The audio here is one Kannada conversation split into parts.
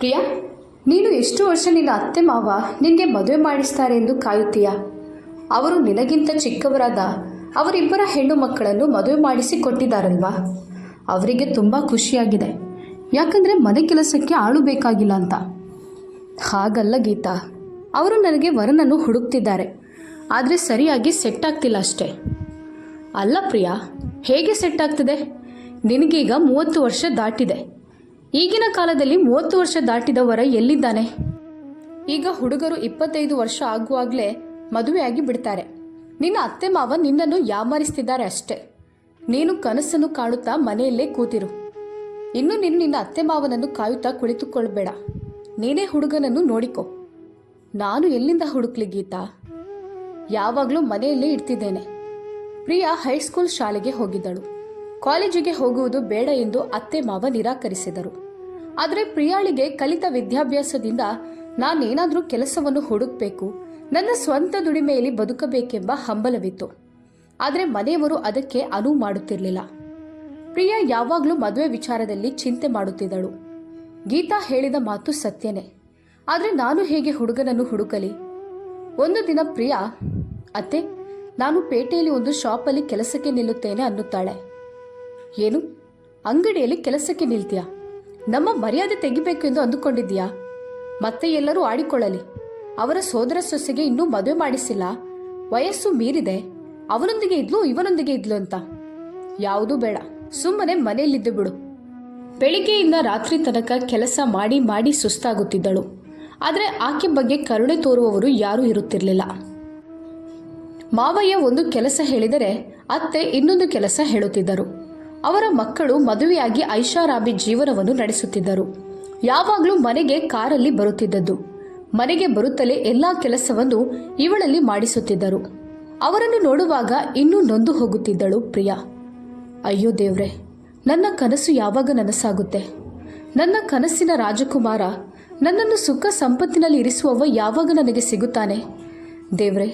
ಪ್ರಿಯಾ, ನೀನು ಎಷ್ಟು ವರ್ಷ ನಿನ್ನ ಅತ್ತೆ ಮಾವ ನಿನಗೆ ಮದುವೆ ಮಾಡಿಸ್ತಾರೆ ಎಂದು ಕಾಯುತ್ತೀಯ? ಅವರು ನಿನಗಿಂತ ಚಿಕ್ಕವರಾದ ಅವರಿಬ್ಬರ ಹೆಣ್ಣು ಮಕ್ಕಳನ್ನು ಮದುವೆ ಮಾಡಿಸಿ ಕೊಟ್ಟಿದ್ದಾರಲ್ವಾ? ಅವರಿಗೆ ತುಂಬ ಖುಷಿಯಾಗಿದೆ. ಯಾಕಂದರೆ ಮನೆ ಕೆಲಸಕ್ಕೆ ಆಳು ಬೇಕಾಗಿಲ್ಲ ಅಂತ. ಹಾಗಲ್ಲ ಗೀತಾ, ಅವರು ನನಗೆ ವರನನ್ನು ಹುಡುಕ್ತಿದ್ದಾರೆ. ಆದರೆ ಸರಿಯಾಗಿ ಸೆಟ್ ಆಗ್ತಿಲ್ಲ ಅಷ್ಟೇ. ಅಲ್ಲ ಪ್ರಿಯಾ, ಹೇಗೆ ಸೆಟ್ ಆಗ್ತದೆ? ನಿನಗೀಗ ಮೂವತ್ತು ವರ್ಷ ದಾಟಿದೆ. ಈಗಿನ ಕಾಲದಲ್ಲಿ ಮೂವತ್ತು ವರ್ಷ ದಾಟಿದವರ ಎಲ್ಲಿದ್ದಾನೆ? ಈಗ ಹುಡುಗರು ಇಪ್ಪತ್ತೈದು ವರ್ಷ ಆಗುವಾಗಲೇ ಮದುವೆಯಾಗಿ ಬಿಡ್ತಾರೆ. ನಿನ್ನ ಅತ್ತೆ ಮಾವ ನಿನ್ನನ್ನು ಯಾಮಾರಿಸ್ತಿದ್ದಾರೆ ಅಷ್ಟೇ. ನೀನು ಕನಸನ್ನು ಕಾಣುತ್ತಾ ಮನೆಯಲ್ಲೇ ಕೂತಿರು. ಇನ್ನು ನೀನು ನಿನ್ನ ಅತ್ತೆ ಮಾವನನ್ನು ಕಾಯುತ್ತಾ ಕುಳಿತುಕೊಳ್ಬೇಡ. ನೀನೇ ಹುಡುಗನನ್ನು ನೋಡಿಕೊ. ನಾನು ಎಲ್ಲಿಂದ ಹುಡುಕ್ಲಿ ಗೀತಾ? ಯಾವಾಗಲೂ ಮನೆಯಲ್ಲೇ ಇರ್ತಿದ್ದೇನೆ. ಪ್ರಿಯಾ ಹೈಸ್ಕೂಲ್ ಶಾಲೆಗೆ ಹೋಗಿದ್ದಳು. ಕಾಲೇಜಿಗೆ ಹೋಗುವುದು ಬೇಡ ಎಂದು ಅತ್ತೆ ಮಾವ ನಿರಾಕರಿಸಿದರು. ಆದರೆ ಪ್ರಿಯಾಳಿಗೆ ಕಲಿತ ವಿದ್ಯಾಭ್ಯಾಸದಿಂದ ನಾನೇನಾದರೂ ಕೆಲಸವನ್ನು ಹುಡುಕಬೇಕು, ನನ್ನ ಸ್ವಂತ ದುಡಿಮೆಯಲ್ಲಿ ಬದುಕಬೇಕೆಂಬ ಹಂಬಲವಿತ್ತು. ಆದರೆ ಮನೆಯವರು ಅದಕ್ಕೆ ಅನುವು ಮಾಡುತ್ತಿರಲಿಲ್ಲ. ಪ್ರಿಯಾ ಯಾವಾಗಲೂ ಮದುವೆ ವಿಚಾರದಲ್ಲಿ ಚಿಂತೆ ಮಾಡುತ್ತಿದ್ದಳು. ಗೀತಾ ಹೇಳಿದ ಮಾತು ಸತ್ಯನೇ. ಆದರೆ ನಾನು ಹೇಗೆ ಹುಡುಗನನ್ನು ಹುಡುಕಲಿ? ಒಂದು ದಿನ ಪ್ರಿಯಾ, ಅತ್ತೆ, ನಾನು ಪೇಟೆಯಲ್ಲಿ ಒಂದು ಶಾಪಲ್ಲಿ ಕೆಲಸಕ್ಕೆ ನಿಲ್ಲುತ್ತೇನೆ ಅನ್ನುತ್ತಾಳೆ. ಏನು? ಅಂಗಡಿಯಲ್ಲಿ ಕೆಲಸಕ್ಕೆ ನಿಲ್ತೀಯಾ? ನಮ್ಮ ಮರ್ಯಾದೆ ತೆಗಿಬೇಕು ಎಂದು ಅಂದುಕೊಂಡಿದ್ದೀಯಾ? ಮತ್ತೆ ಎಲ್ಲರೂ ಆಡಿಕೊಳ್ಳಲಿ. ಅವರ ಸೋದರ ಸೊಸೆಗೆ ಇನ್ನೂ ಮದುವೆ ಮಾಡಿಸಿಲ್ಲ. ವಯಸ್ಸು ಮೀರಿದೆ. ಅವನೊಂದಿಗೆ ಇದ್ಲು, ಇವನೊಂದಿಗೆ ಇದ್ಲು ಅಂತ. ಯಾವುದೂ ಬೇಡ. ಸುಮ್ಮನೆ ಮನೆಯಲ್ಲಿದ್ದು ಬಿಡು. ಬೆಳಿಗ್ಗೆಯಿಂದ ರಾತ್ರಿ ತನಕ ಕೆಲಸ ಮಾಡಿ ಮಾಡಿ ಸುಸ್ತಾಗುತ್ತಿದ್ದಳು. ಆದರೆ ಆಕೆ ಬಗ್ಗೆ ಕರುಣೆ ತೋರುವವರು ಯಾರೂ ಇರುತ್ತಿರಲಿಲ್ಲ. ಮಾವಯ್ಯ ಒಂದು ಕೆಲಸ ಹೇಳಿದರೆ, ಅತ್ತೆ ಇನ್ನೊಂದು ಕೆಲಸ ಹೇಳುತ್ತಿದ್ದರು. ಅವರ ಮಕ್ಕಳು ಮದುವೆಯಾಗಿ ಐಷಾರಾಬಿ ಜೀವನವನ್ನು ನಡೆಸುತ್ತಿದ್ದರು. ಯಾವಾಗಲೂ ಮನೆಗೆ ಕಾರಲ್ಲಿ ಬರುತ್ತಿದ್ದದ್ದು. ಮನೆಗೆ ಬರುತ್ತಲೇ ಎಲ್ಲ ಕೆಲಸವನ್ನು ಇವಳಲ್ಲಿ ಮಾಡಿಸುತ್ತಿದ್ದರು. ಅವರನ್ನು ನೋಡುವಾಗ ಇನ್ನೂ ನೊಂದು ಹೋಗುತ್ತಿದ್ದಳು ಪ್ರಿಯಾ. ಅಯ್ಯೋ ದೇವ್ರೆ, ನನ್ನ ಕನಸು ಯಾವಾಗ ನನಸಾಗುತ್ತೆ? ನನ್ನ ಕನಸಿನ ರಾಜಕುಮಾರ, ನನ್ನನ್ನು ಸುಖ ಸಂಪತ್ತಿನಲ್ಲಿ ಇರಿಸುವವ ಯಾವಾಗ ನನಗೆ ಸಿಗುತ್ತಾನೆ? ದೇವ್ರೆ,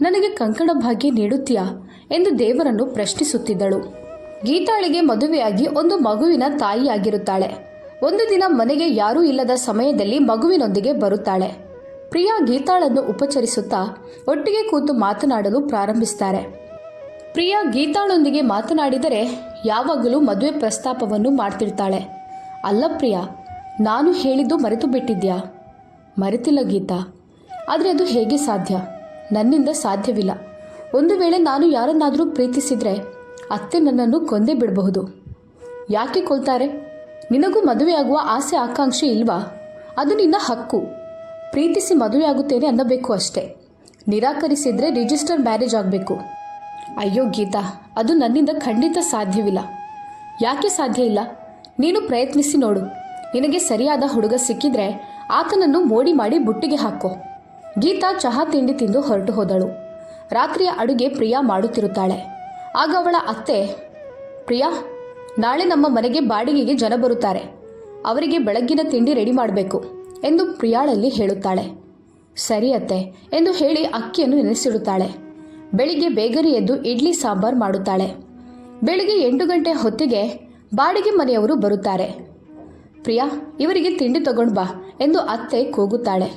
ನನಗೆ ಕಂಕಣ ಭಾಗ್ಯ ನೀಡುತ್ತೀಯಾ? ಎಂದು ದೇವರನ್ನು ಪ್ರಶ್ನಿಸುತ್ತಿದ್ದಳು. ಗೀತಾಳಿಗೆ ಮದುವೆಯಾಗಿ ಒಂದು ಮಗುವಿನ ತಾಯಿಯಾಗಿರುತ್ತಾಳೆ. ಒಂದು ದಿನ ಮನೆಗೆ ಯಾರೂ ಇಲ್ಲದ ಸಮಯದಲ್ಲಿ ಮಗುವಿನೊಂದಿಗೆ ಬರುತ್ತಾಳೆ. ಪ್ರಿಯಾ ಗೀತಾಳನ್ನು ಉಪಚರಿಸುತ್ತಾ ಒಟ್ಟಿಗೆ ಕೂತು ಮಾತನಾಡಲು ಪ್ರಾರಂಭಿಸ್ತಾರೆ. ಪ್ರಿಯಾ ಗೀತಾಳೊಂದಿಗೆ ಮಾತನಾಡಿದರೆ ಯಾವಾಗಲೂ ಮದುವೆ ಪ್ರಸ್ತಾಪವನ್ನು ಮಾಡ್ತಿರ್ತಾಳೆ. ಅಲ್ಲ ಪ್ರಿಯಾ, ನಾನು ಹೇಳಿದ್ದು ಮರೆತು ಬಿಟ್ಟಿದ್ಯಾ ಮರೆತಿಲ್ಲ ಗೀತಾ. ಆದರೆ ಅದು ಹೇಗೆ ಸಾಧ್ಯ? ನನ್ನಿಂದ ಸಾಧ್ಯವಿಲ್ಲ. ಒಂದು ವೇಳೆ ನಾನು ಯಾರನ್ನಾದರೂ ಪ್ರೀತಿಸಿದರೆ ಅತ್ತೆ ನನ್ನನ್ನು ಕೊಂದೇ ಬಿಡಬಹುದು. ಯಾಕೆ ಕೊಲ್ತಾರೆ? ನಿನಗೂ ಮದುವೆಯಾಗುವ ಆಸೆ ಆಕಾಂಕ್ಷೆ ಇಲ್ವಾ? ಅದು ನಿನ್ನ ಹಕ್ಕು. ಪ್ರೀತಿಸಿ ಮದುವೆಯಾಗುತ್ತೇನೆ ಅನ್ನಬೇಕು ಅಷ್ಟೇ. ನಿರಾಕರಿಸಿದರೆ ರಿಜಿಸ್ಟರ್ ಮ್ಯಾರೇಜ್ ಆಗಬೇಕು. ಅಯ್ಯೋ ಗೀತಾ, ಅದು ನನ್ನಿಂದ ಖಂಡಿತ ಸಾಧ್ಯವಿಲ್ಲ. ಯಾಕೆ ಸಾಧ್ಯ ಇಲ್ಲ? ನೀನು ಪ್ರಯತ್ನಿಸಿ ನೋಡು. ನಿನಗೆ ಸರಿಯಾದ ಹುಡುಗ ಸಿಕ್ಕಿದ್ರೆ ಆತನನ್ನು ಮೋಡಿ ಮಾಡಿ ಬುಟ್ಟಿಗೆ ಹಾಕೋ. ಗೀತಾ ಚಹಾ ತಿಂಡಿ ತಿಂದು ಹೊರಟು ಹೋದಳು. ರಾತ್ರಿಯ ಅಡುಗೆ ಪ್ರಿಯಾ ಮಾಡುತ್ತಿರುತ್ತಾಳೆ. ಆಗ ಅವಳ ಅತ್ತೆ, ಪ್ರಿಯಾ, ನಾಳೆ ನಮ್ಮ ಮನೆಗೆ ಬಾಡಿಗೆಗೆ ಜನ ಬರುತ್ತಾರೆ. ಅವರಿಗೆ ಬೆಳಗ್ಗಿನ ತಿಂಡಿ ರೆಡಿ ಮಾಡಬೇಕು, ಎಂದು ಪ್ರಿಯಾಳಲ್ಲಿ ಹೇಳುತ್ತಾಳೆ. ಸರಿ ಅತ್ತೆ, ಎಂದು ಹೇಳಿ ಅಕ್ಕಿಯನ್ನು ನೆನೆಸಿಡುತ್ತಾಳೆ. ಬೆಳಿಗ್ಗೆ ಬೇಗನೆ ಎದ್ದು ಇಡ್ಲಿ ಸಾಂಬಾರ್ ಮಾಡುತ್ತಾಳೆ. ಬೆಳಿಗ್ಗೆ ಎಂಟು ಗಂಟೆ ಹೊತ್ತಿಗೆ ಬಾಡಿಗೆ ಮನೆಯವರು ಬರುತ್ತಾರೆ. ಪ್ರಿಯಾ, ಇವರಿಗೆ ತಿಂಡಿ ತಗೊಂಡು ಬಾ, ಎಂದು ಅತ್ತೆ ಕೂಗುತ್ತಾಳೆ.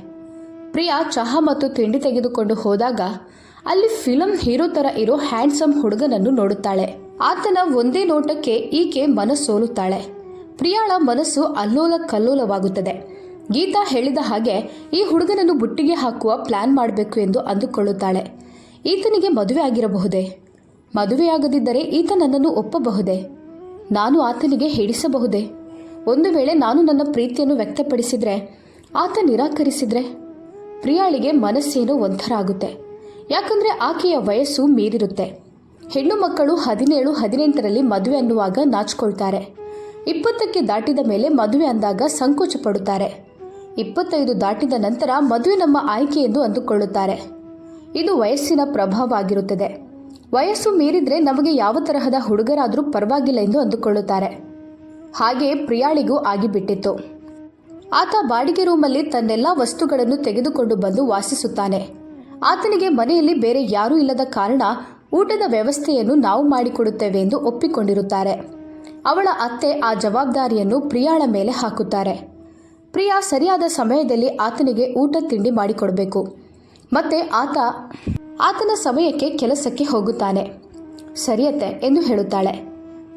ಪ್ರಿಯಾ ಚಹಾ ಮತ್ತು ತಿಂಡಿ ತೆಗೆದುಕೊಂಡು ಹೋದಾಗ ಅಲ್ಲಿ ಫಿಲಂ ಹೀರೋ ಥರ ಇರೋ ಹ್ಯಾಂಡ್ಸಮ್ ಹುಡುಗನನ್ನು ನೋಡುತ್ತಾಳೆ. ಆತನ ಒಂದೇ ನೋಟಕ್ಕೆ ಈಕೆ ಮನಸ್ಸೋಲುತ್ತಾಳೆ. ಪ್ರಿಯಾಳ ಮನಸ್ಸು ಅಲ್ಲೋಲ ಕಲ್ಲೋಲವಾಗುತ್ತದೆ ಗೀತಾ ಹೇಳಿದ ಹಾಗೆ ಈ ಹುಡುಗನನ್ನು ಬುಟ್ಟಿಗೆ ಹಾಕುವ ಪ್ಲಾನ್ ಮಾಡಬೇಕು ಎಂದು ಅಂದುಕೊಳ್ಳುತ್ತಾಳೆ. ಈತನಿಗೆ ಮದುವೆ ಆಗಿರಬಹುದೇ? ಮದುವೆಯಾಗದಿದ್ದರೆ ಈತ ನನ್ನನ್ನು ಒಪ್ಪಬಹುದೇ? ನಾನು ಆತನಿಗೆ ಹಿಡಿಸಬಹುದೇ ಒಂದು ವೇಳೆ ನಾನು ನನ್ನ ಪ್ರೀತಿಯನ್ನು ವ್ಯಕ್ತಪಡಿಸಿದರೆ, ಆತ ನಿರಾಕರಿಸಿದರೆ? ಪ್ರಿಯಾಳಿಗೆ ಮನಸ್ಸೇನೋ ಒಂಥರ ಆಗುತ್ತೆ. ಯಾಕಂದರೆ ಆಕೆಯ ವಯಸ್ಸು ಮೀರಿರುತ್ತೆ. ಹೆಣ್ಣು ಮಕ್ಕಳು ಹದಿನೇಳು, ಹದಿನೆಂಟರಲ್ಲಿ ಮದುವೆ ಅನ್ನುವಾಗ ನಾಚಿಕೊಳ್ತಾರೆ. ಇಪ್ಪತ್ತಕ್ಕೆ ದಾಟಿದ ಮೇಲೆ ಮದುವೆ ಅಂದಾಗ ಸಂಕೋಚ ಪಡುತ್ತಾರೆ. ಇಪ್ಪತ್ತೈದು ದಾಟಿದ ನಂತರ ಮದುವೆ ನಮ್ಮ ಆಯ್ಕೆ ಎಂದು ಅಂದುಕೊಳ್ಳುತ್ತಾರೆ. ಇದು ವಯಸ್ಸಿನ ಪ್ರಭಾವ ಆಗಿರುತ್ತದೆ ವಯಸ್ಸು ಮೀರಿದ್ರೆ ನಮಗೆ ಯಾವ ತರಹದ ಹುಡುಗರಾದರೂ ಪರವಾಗಿಲ್ಲ ಎಂದು ಅಂದುಕೊಳ್ಳುತ್ತಾರೆ. ಹಾಗೆ ಪ್ರಿಯಾಳಿಗೂ ಆಗಿಬಿಟ್ಟಿತ್ತು. ಆತ ಬಾಡಿಗೆ ರೂಮಲ್ಲಿ ತನ್ನೆಲ್ಲ ವಸ್ತುಗಳನ್ನು ತೆಗೆದುಕೊಂಡು ಬಂದು ವಾಸಿಸುತ್ತಾನೆ. ಆತನಿಗೆ ಮನೆಯಲ್ಲಿ ಬೇರೆ ಯಾರೂ ಇಲ್ಲದ ಕಾರಣ ಊಟದ ವ್ಯವಸ್ಥೆಯನ್ನು ನಾವು ಮಾಡಿಕೊಡುತ್ತೇವೆ ಎಂದು ಒಪ್ಪಿಕೊಂಡಿರುತ್ತಾರೆ. ಅವಳ ಅತ್ತೆ ಆ ಜವಾಬ್ದಾರಿಯನ್ನು ಪ್ರಿಯಾಳ ಮೇಲೆ ಹಾಕುತ್ತಾರೆ. ಪ್ರಿಯಾ ಸರಿಯಾದ ಸಮಯದಲ್ಲಿ ಆತನಿಗೆ ಊಟ ತಿಂಡಿ ಮಾಡಿಕೊಡಬೇಕು. ಮತ್ತೆ ಆತ, ಆತನ ಸಮಯಕ್ಕೆ ಕೆಲಸಕ್ಕೆ ಹೋಗುತ್ತಾನೆ. ಸರಿಯತ್ತೆ ಎಂದು ಹೇಳುತ್ತಾಳೆ.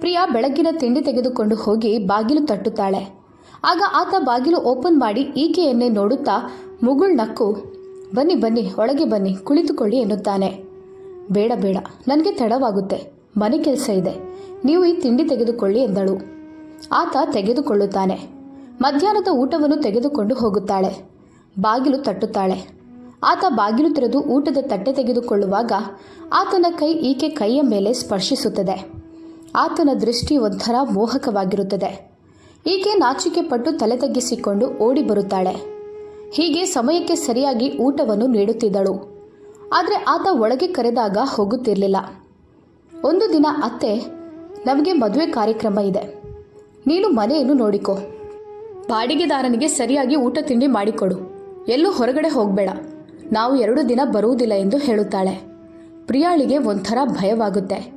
ಪ್ರಿಯಾ ಬೆಳಗ್ಗಿನ ತಿಂಡಿ ತೆಗೆದುಕೊಂಡು ಹೋಗಿ ಬಾಗಿಲು ತಟ್ಟುತ್ತಾಳೆ. ಆಗ ಆತ ಬಾಗಿಲು ಓಪನ್ ಮಾಡಿ ಈಕೆಯನ್ನೇ ನೋಡುತ್ತಾ ಮುಗುಳ್ನಕ್ಕು ಬನ್ನಿ ಬನ್ನಿ, ಒಳಗೆ ಬನ್ನಿ, ಕುಳಿತುಕೊಳ್ಳಿ ಎನ್ನುತ್ತಾನೆ. ಬೇಡ ಬೇಡ, ನನಗೆ ತಡವಾಗುತ್ತೆ, ಮನೆ ಕೆಲಸ ಇದೆ, ನೀವು ಈ ತಿಂಡಿ ತೆಗೆದುಕೊಳ್ಳಿ ಎಂದಳು. ಆತ ತೆಗೆದುಕೊಳ್ಳುತ್ತಾನೆ. ಮಧ್ಯಾಹ್ನದ ಊಟವನ್ನು ತೆಗೆದುಕೊಂಡು ಹೋಗುತ್ತಾಳೆ. ಬಾಗಿಲು ತಟ್ಟುತ್ತಾಳೆ. ಆತ ಬಾಗಿಲು ತೆರೆದು ಊಟದ ತಟ್ಟೆ ತೆಗೆದುಕೊಳ್ಳುವಾಗ ಆತನ ಕೈ ಈಕೆ ಕೈಯ ಮೇಲೆ ಸ್ಪರ್ಶಿಸುತ್ತದೆ. ಆತನ ದೃಷ್ಟಿ ಒಂಥರ ಮೋಹಕವಾಗಿರುತ್ತದೆ. ಈಕೆ ನಾಚಿಕೆ ಪಟ್ಟು ತಲೆ ತಗ್ಗಿಸಿಕೊಂಡು ಓಡಿ ಬರುತ್ತಾಳೆ. ಹೀಗೆ ಸಮಯಕ್ಕೆ ಸರಿಯಾಗಿ ಊಟವನ್ನು ನೀಡುತ್ತಿದ್ದಳು. ಆದರೆ ಆತ ಒಳಗೆ ಕರೆದಾಗ ಹೋಗುತ್ತಿರಲಿಲ್ಲ. ಒಂದು ದಿನ ಅತ್ತೆ, ನಮಗೆ ಮದುವೆ ಕಾರ್ಯಕ್ರಮ ಇದೆ. ನೀನು ಮನೆಯನ್ನು ನೋಡಿಕೊ. ಬಾಡಿಗೆದಾರನಿಗೆ ಸರಿಯಾಗಿ ಊಟ ತಿಂಡಿ ಮಾಡಿಕೊಡು. ಎಲ್ಲೂ ಹೊರಗಡೆ ಹೋಗಬೇಡ. ನಾವು ಎರಡು ದಿನ ಬರುವುದಿಲ್ಲ ಎಂದು ಹೇಳುತ್ತಾಳೆ. ಪ್ರಿಯಾಳಿಗೆ ಒಂಥರ ಭಯವಾಗುತ್ತೆ.